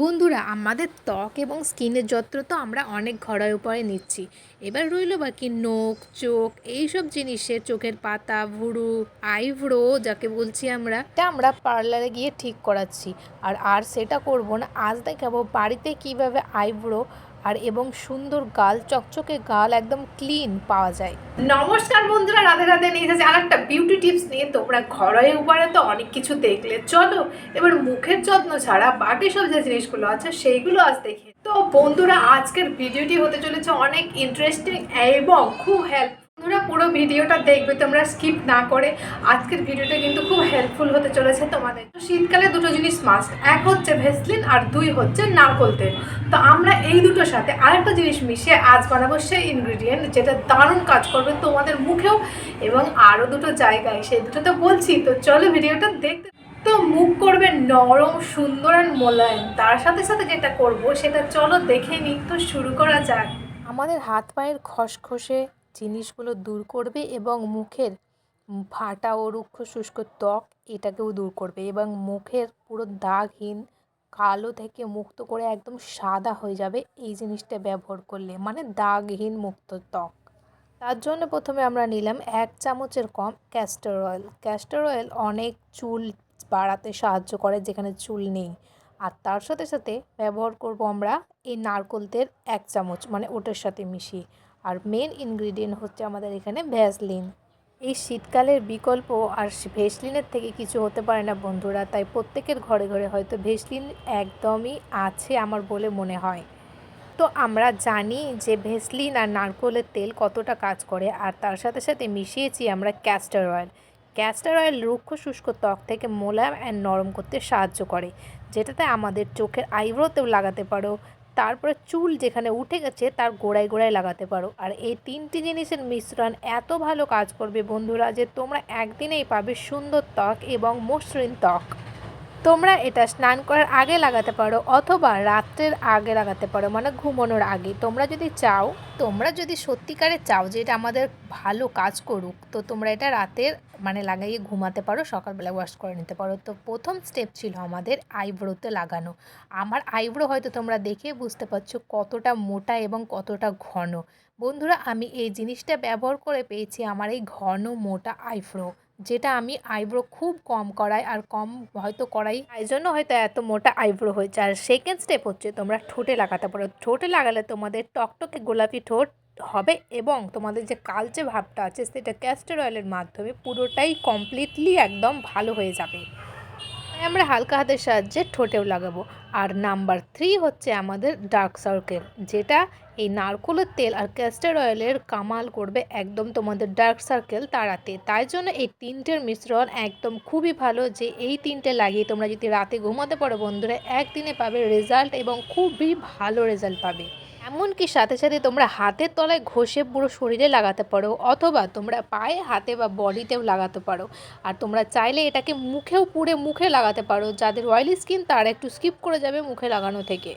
বন্ধুরা, আমাদের ত্বক এবং স্কিনের যত্ন তো আমরা অনেক ঘরোয়া উপায়ে নিচ্ছি। এবার রইল বাকি নখ, চোখ, এইসব জিনিসের চোখের পাতা, ভুরু, আইব্রো যাকে বলছি আমরা এটা আমরা পার্লারে গিয়ে ঠিক করাচ্ছি। আর আর সেটা করব না। আজ দেখাবো বাড়িতে কীভাবে আইব্রো আর এবং সুন্দর গাল, চকচকে গাল একদম ক্লিন পাওয়া যায়। নমস্কার বন্ধুরা, রাধে রাধে নিয়ে যাচ্ছে আর একটা বিউটি টিপস নিয়ে। তোমরা ঘরোয়া উপরে তো অনেক কিছু দেখলে। চলো, এবার মুখের যত্ন ছাড়া বাকি সব যে জিনিসগুলো আছে, সেইগুলো আজ দেখি। তো বন্ধুরা, আজকের ভিডিওটি হতে চলেছে অনেক ইন্টারেস্টিং এবং খুব হেল্প বন্ধুরা পুরো ভিডিওটা দেখবে, তোমরা স্কিপ না করে। আজকের ভিডিওটা কিন্তু খুব হেল্পফুল হতে চলেছে তোমাদের। শীতকালে দুটো জিনিস মাস্ট এক হচ্ছে ভেসলিন আর দুই হচ্ছে নারকোল তেল। তো আমরা এই দুটোর সাথে আরেকটা জিনিস মিশিয়ে আজ বানাবো সেই ইনগ্রিডিয়েন্ট যেটা দারুণ কাজ করবে তোমাদের মুখেও এবং আরও দুটো জায়গায়। সেই দুটো তো বলছি, তো চলো ভিডিওটা দেখতে। তো মুখ করবে নরম, সুন্দর আর মোলায়েম। তার সাথে সাথে যেটা করব সেটা চলো দেখে নিই। তো শুরু করা যাক। আমাদের হাত পায়ের খসখসে জিনিসগুলো দূর করবে এবং মুখের ফাটা ও রুক্ষ শুষ্ক ত্বক এটাকেও দূর করবে এবং মুখের পুরো দাগহীন কালো থেকে মুক্ত করে একদম সাদা হয়ে যাবে এই জিনিসটা ব্যবহার করলে মানে দাগহীন মুক্ত ত্বক। তার জন্য প্রথমে আমরা নিলাম এক চামচের কম ক্যাস্টর অয়েল ক্যাস্টর অয়েল অনেক চুল বাড়াতে সাহায্য করে যেখানে চুল নেই। আর তার সাথে সাথে ব্যবহার করব আমরা এই নারকোল তেল এক চামচ মানে ওটার সাথে মিশিয়ে। আর মেন ইনগ্রিডিয়েন্ট হচ্ছে আমাদের এখানে ভ্যাসলিন এই শীতকালের বিকল্প আর ভেসলিনের থেকে কিছু হতে পারে না বন্ধুরা, তাই প্রত্যেকের ঘরে ঘরে হয়তো ভেসলিন একদমই আছে আমার বলে মনে হয়। তো আমরা জানি যে ভেসলিন আর নারকোলের তেল কতটা কাজ করে, আর তার সাথে সাথে মিশিয়েছি আমরা ক্যাস্টার অয়েল ক্যাস্টার অয়েল রুক্ষ শুষ্ক ত্বক থেকে মোলায়েম অ্যান্ড নরম করতে সাহায্য করে, যেটাতে আমাদের চোখের আইব্রোতেও লাগাতে পারো তারপরে চুল যেখানে উঠে গেছে তার গোড়ায় গোড়ায় লাগাতে পারো। আর এই তিনটি জিনিসের মিশ্রণ এত ভালো কাজ করবে বন্ধুরা যে তোমরা একদিনেই পাবে সুন্দর ত্বক এবং মসৃণ ত্বক। তোমরা এটা স্নান করার আগে লাগাতে পারো অথবা রাত্রের আগে লাগাতে পারো মানে ঘুমানোর আগে। তোমরা যদি চাও, তোমরা যদি সত্যিকারে চাও যে এটা আমাদের ভালো কাজ করুক, তো তোমরা এটা রাতের মানে লাগাইয়ে ঘুমাতে পারো, সকালবেলা ওয়াশ করে নিতে পারো। তো প্রথম স্টেপ ছিল আমাদের আইব্রোতে লাগানো। আমার আইব্রো হয়তো তোমরা দেখে বুঝতে পারছ কতটা মোটা এবং কতটা ঘন। বন্ধুরা, আমি এই জিনিসটা ব্যবহার করে পেয়েছি আমার এই ঘন মোটা আইব্রো। যেটা আমি আইব্রো খুব কম করাই আর কম হয়তো করাই। তাই জন্য হয়তো এত মোটা আইব্রো হয়েছে। আর সেকেন্ড স্টেপ হচ্ছে তোমরা ঠোঁটে লাগাতে পারো। ঠোঁটে লাগালে তোমাদের টকটকে গোলাপি ঠোঁট হবে এবং তোমাদের যে কালচে ভাবটা আছে সেটা ক্যাস্টার অয়েলের মাধ্যমে পুরোটাই কমপ্লিটলি একদম ভালো হয়ে যাবে। আমরা হালকা হাতের সাহায্যে ঠোঁটেও লাগাবো। আর নাম্বার থ্রি হচ্ছে আমাদের ডার্ক সার্কেল, যেটা এই নারকোলের তেল আর ক্যাস্টার অয়েলের কামাল করবে একদম তোমাদের ডার্ক সার্কেল তাড়াতে। তাই জন্য এই তিনটের মিশ্রণ একদম খুবই ভালো যে এই তিনটে লাগিয়ে তোমরা যদি রাতে ঘুমাতে পারো বন্ধুরা, একদিনে পাবে রেজাল্ট এবং খুবই ভালো রেজাল্ট পাবে। এমনকি সাথে সাথে তোমরা হাতের তলায় ঘষে পুরো শরীরে লাগাতে পারো, অথবা তোমরা পায়ে, হাতে বা বডিতেও লাগাতে পারো। আর তোমরা চাইলে এটাকে মুখেও পুড়ে মুখে লাগাতে পারো, যাদের অয়েলি স্কিন তারা একটু স্কিপ করে যাবে মুখে লাগানো থেকে।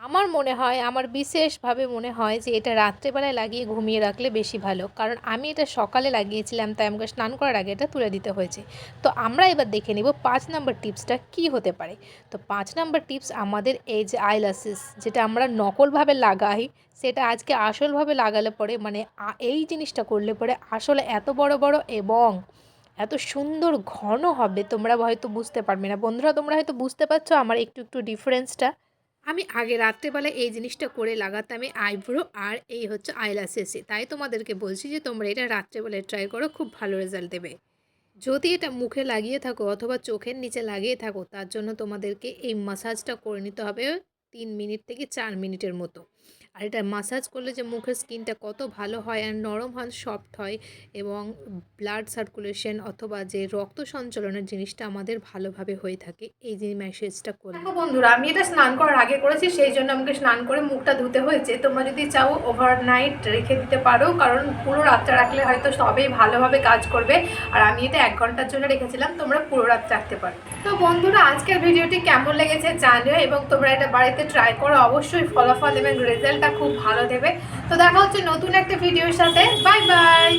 আমার মনে হয়, আমার বিশেষভাবে মনে হয় যে এটা রাত্রেবেলায় লাগিয়ে ঘুমিয়ে রাখলে বেশি ভালো। কারণ আমি এটা সকালে লাগিয়েছিলাম, তাই আমাকে স্নান করার আগে এটা তুলে দিতে হয়েছে। তো আমরা এবার দেখে নিব পাঁচ নম্বর টিপসটা কি হতে পারে। তো পাঁচ নম্বর টিপস আমাদের এই যে আইলাসিস, যেটা আমরা নকলভাবে লাগাই, সেটা আজকে আসলভাবে লাগালে পরে মানে এই জিনিসটা করলে পরে আসলে এত বড় বড় এবং এত সুন্দর ঘন হবে, তোমরা হয়তো বুঝতে পারবে না। বন্ধুরা, তোমরা হয়তো বুঝতে পারছ আমার একটু একটু ডিফারেন্সটা আমি আগে রাত্রেবেলা এই জিনিসটা করে লাগাতামে আইব্রো আর এই হচ্ছে আইলাসেসে তাই তোমাদেরকে বলছি যে, তোমরা এটা রাত্রেবেলায় ট্রাই করো, খুব ভালো রেজাল্ট দেবে। যদি এটা মুখে লাগিয়ে থাকো অথবা চোখের নিচে লাগিয়ে থাকো, তার জন্য তোমাদেরকে এই মাসাজটা করে নিতে হবে তিন মিনিট থেকে চার মিনিটের মতো। আর এটা মাসাজ করলে যে মুখের স্কিনটা কত ভালো হয় আর নরম হয় সফট হয় এবং ব্লাড সার্কুলেশন অথবা যে রক্ত সঞ্চালনের জিনিসটা আমাদের ভালোভাবে হয়ে থাকে, এই যে ম্যাসেজটা করলে। দেখো বন্ধুরা, আমি এটা স্নান করার আগে করেছি, সেই জন্য আমাকে স্নান করে মুখটা ধুতে হয়েছে। তোমরা যদি চাও ওভারনাইট রেখে দিতে পারো, কারণ পুরো রাতটা রাখলে হয়তো সবেই ভালোভাবে কাজ করবে। আর আমি এটা এক ঘণ্টার জন্য রেখেছিলাম, তোমরা পুরো রাত রাখতে পারো। তো বন্ধুরা, আজকের ভিডিওটি কেমন লেগেছে জানিও এবং তোমরা এটা বাড়িতে ট্রাই করো। অবশ্যই ফলাফল এবং রেজাল্টটা খুব ভালো দেবে। তো দেখা হচ্ছে নতুন একটা ভিডিওর সাথে। Bye bye